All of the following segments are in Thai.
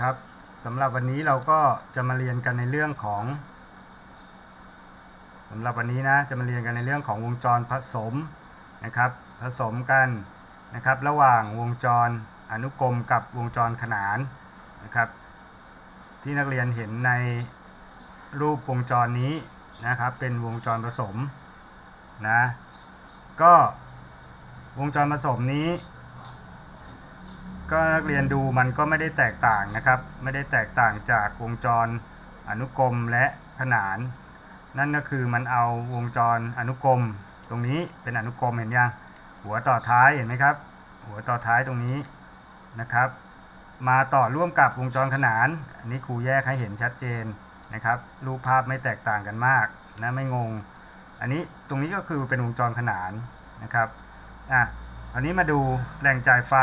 ครับสำหรับวันนี้เราก็จะมาเรียนกันในเรื่องของสำหรับวันนี้นะจะมาเรียนกันในเรื่องของวงจรผสมนะครับผสมกันนะครับระหว่างวงจรอนุกรมกับวงจรขนานนะครับที่นักเรียนเห็นในรูปวงจรนี้นะครับเป็นวงจรผสมนะก็วงจรผสมนี้ ก็นักเรียนดูมันก็ไม่ได้แตกต่างนะครับ ไม่ได้แตกต่างจากวงจรอนุกรมและขนาน นั่นก็คือมันเอาวงจรอนุกรม ตรงนี้เป็นอนุกรมเห็นยังหัวต่อท้ายเห็นไหมครับ หัวต่อท้ายตรงนี้นะครับ มาต่อร่วมกับวงจรขนาน อันนี้ครูแยกให้เห็นชัดเจนนะครับรูปภาพไม่แตกต่างกันมากนะไม่งง อันนี้ตรงนี้ก็คือเป็นวงจรขนานนะครับอะ อันนี้มาดูแหล่งจ่ายไฟ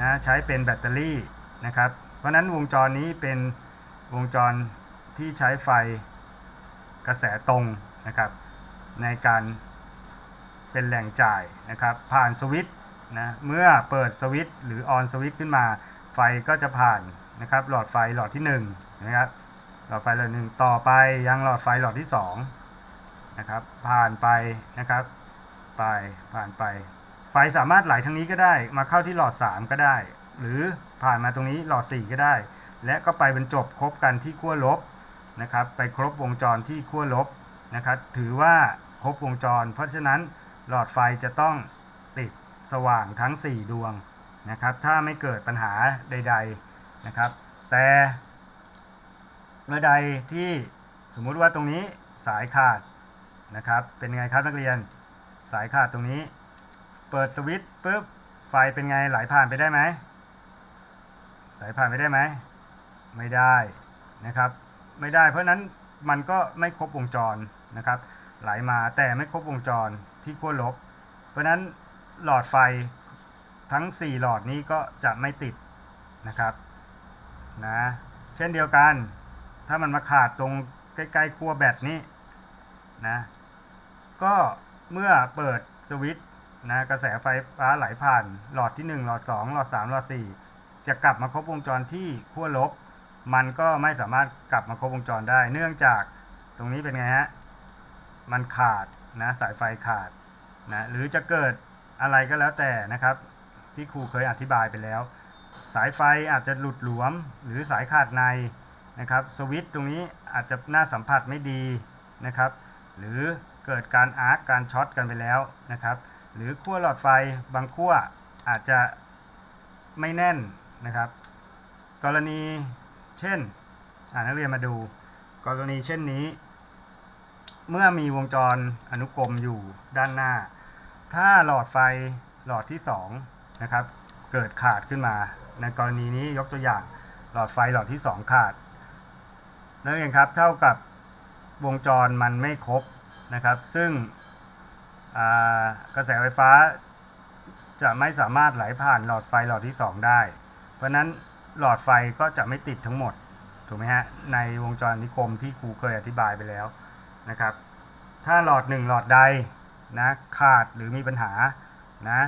นะใช้เป็นแบตเตอรี่นะครับ เพราะนั้นวงจรนี้เป็นวงจรที่ใช้ไฟกระแสตรงนะครับ ในการเป็นแหล่งจ่ายนะครับ ผ่านสวิตช์นะเมื่อเปิดสวิตช์หรือออนสวิตช์ขึ้นมา ไฟก็จะผ่านนะครับ หลอดไฟหลอดที่1นะครับหลอดไฟหลอดหนึ่งต่อไปยังหลอดไฟหลอดที่2นะครับผ่านไปนะครับ ไปผ่านไป ไฟสามารถไหลทางนี้ก็ได้ มาเข้าที่หลอด 3 ก็ได้ หรือผ่านมาตรงนี้หลอด 4 ก็ได้ และก็ไปบรรจบครบกันที่ขั้วลบนะครับ ไปครบวงจรที่ขั้วลบนะครับ ถือว่าครบวงจร เพราะฉะนั้นหลอดไฟจะต้องติดสว่างทั้ง 4 ดวงนะครับ ถ้าไม่เกิดปัญหาใด ๆนะครับ แต่เมื่อใดที่สมมุติว่าตรงนี้สายขาดนะครับ เป็นไงครับนักเรียน สายขาดตรงนี้ เปิดสวิตช์ปุ๊บไฟเป็นไงไหลผ่านไปได้ไหมไหลผ่านไปได้ไหมไม่ได้นะครับ ไม่ได้ เพราะนั้นมันก็ไม่ครบวงจรนะครับ ไหลมาแต่ไม่ครบวงจรที่ขั้วลบ เพราะฉะนั้นหลอดไฟทั้ง 4 หลอดนี้ก็จะไม่ติดนะครับนะเช่นเดียวกัน ถ้ามันมาขาดตรงใกล้ๆขั้วแบตนี้นะก็เมื่อเปิดสวิตช์ นะกระแสไฟฟ้าไหลผ่าน หลอดที่ 1 หลอด 2 หลอด 3 หลอด 4 จะกลับมาครบวงจรที่ขั้วลบ มันก็ไม่สามารถกลับมาครบวงจรได้ เนื่องจากตรงนี้เป็นไงฮะมันขาดนะสายไฟขาดนะหรือจะเกิดอะไรก็แล้วแต่นะครับ ที่ครูเคยอธิบายไปแล้ว สายไฟอาจจะหลุดหลวม หรือสายขาดในนะครับสวิตช์ตรงนี้อาจจะหน้าสัมผัสไม่ดีนะครับ หรือเกิดการอาร์กการช็อตกันไปแล้วนะครับ หรือขั้วหลอดไฟบางขั้วอาจจะไม่แน่นนะครับ กรณีเช่นนักเรียนมาดู กรณีเช่นนี้ เมื่อมีวงจรอนุกรมอยู่ด้านหน้า ถ้าหลอดไฟหลอดที่2นะครับเกิดขาดขึ้นมา ในกรณีนี้ยกตัวอย่างหลอดไฟหลอดที่ 2 ขาดนักเรียนครับเท่ากับวงจรมันไม่ครบนะครับ ซึ่ง กระแสไฟฟ้าจะไม่สามารถไหลผ่านหลอดไฟหลอดที่ 2 ได้ เพราะนั้นหลอดไฟก็จะไม่ติดทั้งหมด ถูกไหมฮะ ในวงจรนิคมที่ครูเคยอธิบายไปแล้วนะครับ ถ้าหลอด 1 หลอดใดนะขาดหรือมีปัญหานะ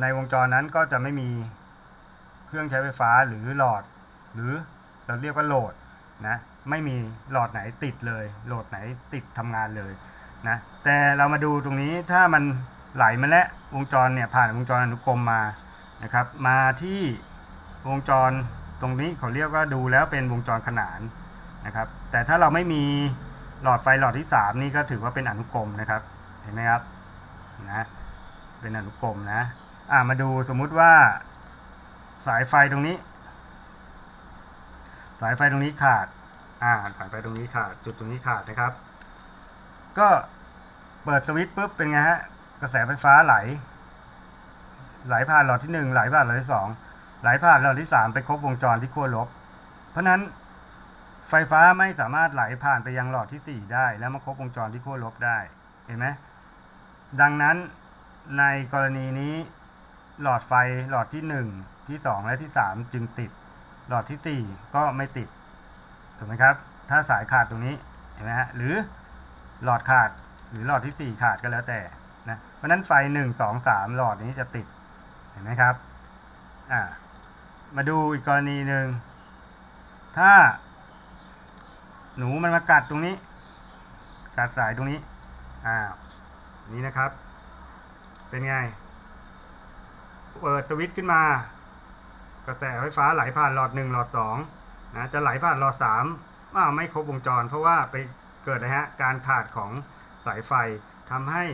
ในวงจรนั้นก็จะไม่มีเครื่องใช้ไฟฟ้าหรือหลอด หรือเราเรียกว่าโหลดนะไม่มีหลอดไหนติดเลยโหลดไหนติดทำงานเลย นะแต่เรามาดูตรงนี้ถ้ามันไหลมาแล้ววงจรเนี่ยผ่านวงจรอนุกรมมานะครับ มาที่วงจรตรงนี้เขาเรียกว่าดูแล้วเป็นวงจรขนานนะครับ แต่ถ้าเราไม่มีหลอดไฟหลอดที่ 3 นี่ก็ถือว่าเป็นอนุกรมนะครับ เห็นไหมครับนะเป็นอนุกรมนะอ่ามาดูสมมุติว่าสายไฟตรงนี้ สายไฟตรงนี้ขาดอ่าสายไฟตรงนี้ขาดจุดตรงนี้ขาดนะครับ ก็เปิดสวิตช์ปุ๊บเป็นไงฮะ กระแสไฟฟ้าไหล ไหลผ่านหลอดที่หนึ่งไหลผ่านหลอดที่สองไหลผ่านหลอดที่สามไปครบวงจรที่ขั้วลบ เพราะฉะนั้นไฟฟ้าไม่สามารถไหลผ่านไปยังหลอดที่สี่ได้ แล้วมาครบวงจรที่ขั้วลบได้ เห็นไหมดังนั้นในกรณีนี้หลอดไฟหลอดที่หนึ่งที่สองและที่สามจึงติด หลอดที่สี่ก็ไม่ติดถูกไหมครับ ถ้าสายขาดตรงนี้เห็นไหมฮะหรือ หลอดขาดหรือหลอดที่สี่ขาดก็แล้วแต่นะเพราะนั้นไฟหนึ่งสองสามหลอดนี้จะติดเห็นไหมครับอ่ามาดูอีกกรณีหนึ่งถ้า หนูมันมากัดตรงนี้ กัดสายตรงนี้อ้านี่นะครับ เป็นไงเปิดสวิตช์ขึ้นมา กระแสไฟฟ้าไหลผ่านหลอดหนึ่งหลอดสองนะจะไหลผ่านหลอดสามอ้าวไม่ครบวงจร เพราะว่าไป เกิดนะฮะการขาดของสายไฟทำให้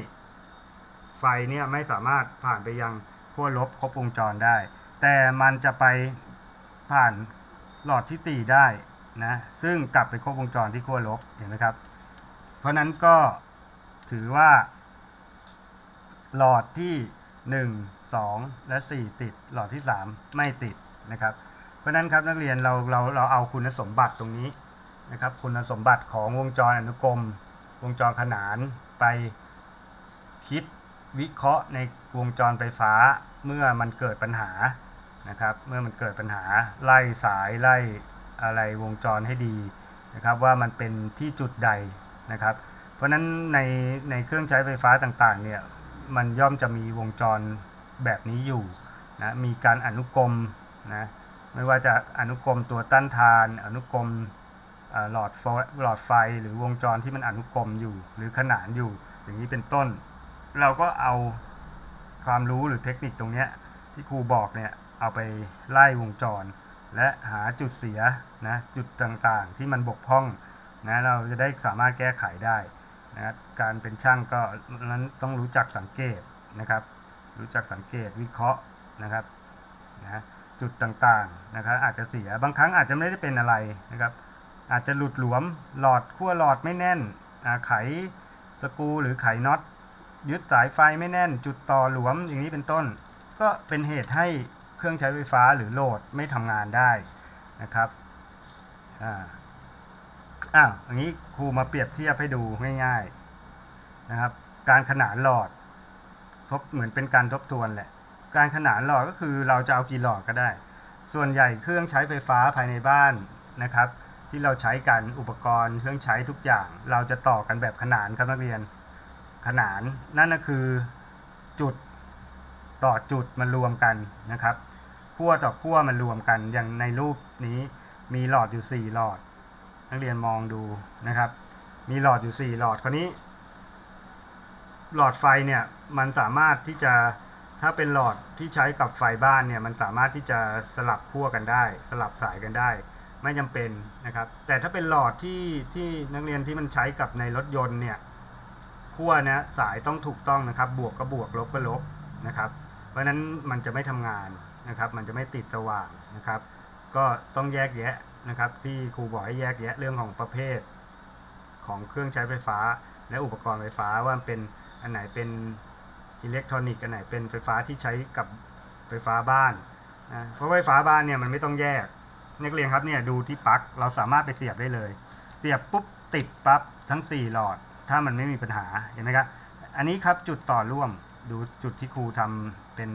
ไฟเนี่ยไม่สามารถผ่านไปยังขั้วลบครบวงจรได้ แต่มันจะไปผ่านหลอดที่ 4 ได้นะซึ่งกลับไปครบวงจรที่ขั้วลบเห็นไหมครับ เพราะนั้นก็ถือว่า หลอดที่ 1 2 และ 4 ติด หลอดที่ 3 ไม่ติดนะครับ เพราะนั้นครับนักเรียนเราเราเราเอาคุณสมบัติตรงนี้ นะครับคุณสมบัติของวงจรอนุกรม วงจรขนานไปคิดวิเคราะห์ในวงจรไฟฟ้าเมื่อมันเกิดปัญหานะครับ เมื่อมันเกิดปัญหาไล่สายไล่อะไรวงจรให้ดีนะครับ ว่ามันเป็นที่จุดใดนะครับ เพราะฉะนั้นในในเครื่องใช้ไฟฟ้าต่างๆเนี่ยมันย่อมจะมีวงจรแบบนี้อยู่นะมีการอนุกรมนะไม่ว่าจะอนุกรมตัวต้านทาน อนุกรม หลอดไฟหลอดไฟหรือวงจรที่มันอนุกรมอยู่ หรือขนานอยู่ อย่างนี้เป็นต้น เราก็เอาความรู้หรือเทคนิคตรงนี้ที่ครูบอกเนี่ยเอาไปไล่วงจร และหาจุดเสียนะจุดต่างๆที่มันบกพร่องนะเราจะได้สามารถแก้ไขได้นะครับการเป็นช่างก็นั้นต้องรู้จักสังเกตนะครับ รู้จักสังเกตวิเคราะห์นะครับนะจุดต่างๆนะครับอาจจะเสียบางครั้งอาจจะไม่ได้เป็นอะไรนะครับ อาจจะหลุดหลวมหลอดขั้วหลอดไม่แน่นไขสกูหรือไขน็อตยึดสายไฟไม่แน่น จุดต่อหลวมอย่างนี้เป็นต้น ก็เป็นเหตุให้เครื่องใช้ไฟฟ้าหรือโหลดไม่ทำงานได้นะครับอ่าอ้าวอย่างนี้ครูมาเปรียบเทียบให้ดูง่ายๆนะครับ การขนานหลอดทบเหมือนเป็นการทบทวนแหละ การขนานหลอดก็คือเราจะเอากี่หลอดก็ได้ ส่วนใหญ่เครื่องใช้ไฟฟ้าภายในบ้านนะครับ ที่เราใช้กันอุปกรณ์เครื่องใช้ทุกอย่าง เราจะต่อกันแบบขนานครับนักเรียน ขนานนั่นก็คือจุดต่อจุดมารวมกันนะครับขั้วต่อขั้วมารวมกันอย่างในรูปนี้มีหลอดอยู่ 4 หลอด นักเรียนมองดูนะครับ มีหลอดอยู่ 4 หลอดคราวนี้ หลอดไฟเนี่ยมันสามารถที่จะถ้าเป็นหลอดที่ใช้กับไฟบ้านเนี่ยมันสามารถที่จะสลับขั้วกันได้ สลับสายกันได้ ไม่จำเป็นนะครับ แต่ถ้าเป็นหลอดที่ที่นักเรียนที่มันใช้กับในรถยนต์เนี่ยขั้วนะสายต้องถูกต้องนะครับ บวกก็บวกลบก็ลบนะครับ เพราะฉะนั้นมันจะไม่ทำงานนะครับ มันจะไม่ติดสว่างนะครับ ก็ต้องแยกแยะนะครับ ที่ครูบอกให้แยกแยะเรื่องของประเภท ของเครื่องใช้ไฟฟ้า และอุปกรณ์ไฟฟ้าว่าเป็นอันไหนเป็นอิเล็กทรอนิกส์อันไหนเป็นไฟฟ้าที่ใช้กับไฟฟ้าบ้านนะเพราะไฟฟ้าบ้านเนี่ยมันไม่ต้องแยก นักเรียนครับเนี่ยดูที่ปลั๊กเราสามารถไปเสียบได้เลย เสียบปุ๊บติดปั๊บทั้ง 4 หลอด ถ้ามันไม่มีปัญหาเห็นไหมครับอันนี้ครับจุดต่อร่วมดูจุดที่ครูทำเป็น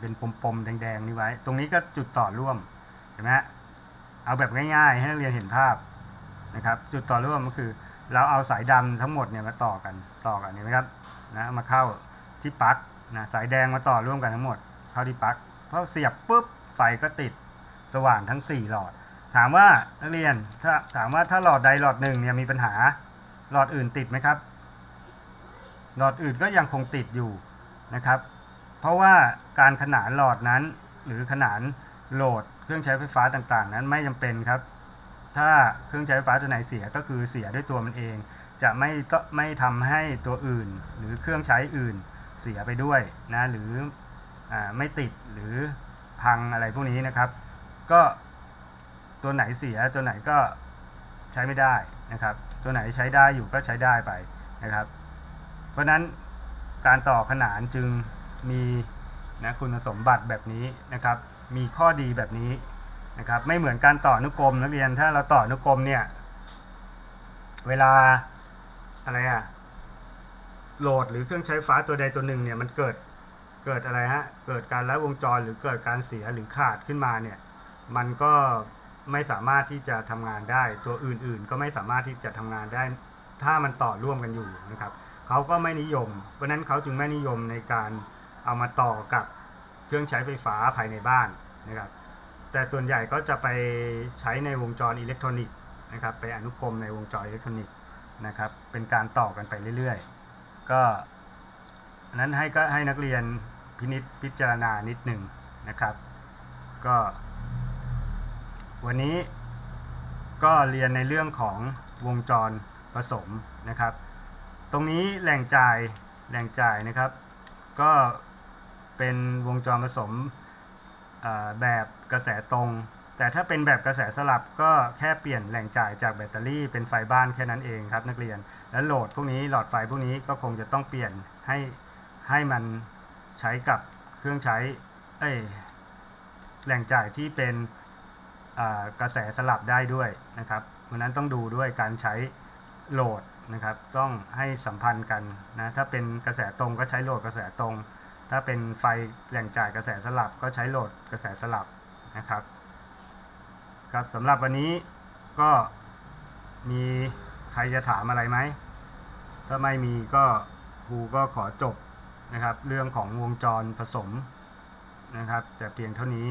เป็นปมๆแดงๆ นี่ไว้ ตรงนี้ก็จุดต่อร่วมเห็นไหมฮะเอาแบบง่ายๆ ให้นักเรียนเห็นภาพนะครับ จุดต่อร่วมก็คือ เราเอาสายดำทั้งหมดเนี่ยมาต่อกันต่อกันเห็นไหมครับนะมาเข้าที่ปลั๊กนะสายแดงมาต่อร่วมกันทั้งหมด เข้าที่ปลั๊กพอเสียบปุ๊บไฟก็ติด สว่างทั้ง 4 หลอด ถามว่านักเรียนถ้าถามว่าถ้าหลอดใดหลอดหนึ่งเนี่ยมีปัญหาหลอดอื่นติดไหมครับ หลอดอื่นก็ยังคงติดอยู่นะครับ เพราะว่าการขนานหลอดนั้น หรือขนานโหลดเครื่องใช้ไฟฟ้าต่างๆ นั้นไม่จำเป็นครับ ถ้าเครื่องใช้ไฟฟ้าตัวไหนเสียก็คือเสียด้วยตัวมันเอง จะไม่ต้องไม่ทำให้ตัวอื่น หรือเครื่องใช้อื่นเสียไปด้วยนะหรืออไม่ติดหรือพังอะไรพวกนี้นะครับ ก็ตัวไหนเสียตัวไหนก็ใช้ไม่ได้นะครับ ตัวไหนใช้ได้อยู่ก็ใช้ได้ไปนะครับ เพราะนั้นการต่อขนานจึงมีนะคุณสมบัติแบบนี้นะครับ มีข้อดีแบบนี้นะครับ ไม่เหมือนการต่อนุกรมนักเรียนถ้าเราต่อนุกรมเนี่ย เวลาอะไรอะโหลดหรือเครื่องใช้ไฟฟ้าตัวใดตัวหนึ่งเนี่ยมันเกิดเกิดอะไรฮะ เกิดการลัดวงจรหรือเกิดการเสียหรือขาดขึ้นมาเนี่ย มันก็ไม่สามารถที่จะทำงานได้ ตัวอื่นๆ ก็ไม่สามารถที่จะทำงานได้ ถ้ามันต่อร่วมกันอยู่นะครับเขาก็ไม่นิยม เพราะนั้นเขาจึงไม่นิยมในการเอามาต่อกับเครื่องใช้ไฟฟ้าภายในบ้านนะครับ แต่ส่วนใหญ่ก็จะไปใช้ในวงจรอิเล็กทรอนิกส์นะครับ ไปอนุกรมในวงจรอิเล็กทรอนิกส์นะครับ เป็นการต่อกันไปเรื่อยๆ ก็อันนั้นให้ก็ให้นักเรียนพินิจพิจารณานิดหนึ่งนะครับ ก็ วันนี้ก็เรียนในเรื่องของวงจรผสมนะครับ ตรงนี้แหล่งจ่ายแหล่งจ่ายนะครับ ก็เป็นวงจรผสมแบบกระแสตรง แต่ถ้าเป็นแบบกระแสสลับก็แค่เปลี่ยนแหล่งจ่ายจากแบตเตอรี่เป็นไฟบ้านแค่นั้นเองครับนักเรียน แล้วโหลดพวกนี้หลอดไฟพวกนี้ก็คงจะต้องเปลี่ยนให้ให้มันใช้กับเครื่องใช้แหล่งจ่ายที่เป็น กระแสสลับได้ด้วยนะครับเพราะนั้นต้องดูด้วยการใช้โหลดนะครับต้องให้สัมพันธ์กันนะถ้าเป็นกระแสตรงก็ใช้โหลดกระแสตรง ถ้าเป็นไฟแหล่งจ่ายกระแสสลับก็ใช้โหลดกระแสสลับนะครับครับสำหรับวันนี้ก็มีใครจะถามอะไรไหมถ้าไม่มีก็ครูก็ขอจบนะครับ เรื่องของวงจรผสมนะครับ แต่เพียงเท่านี้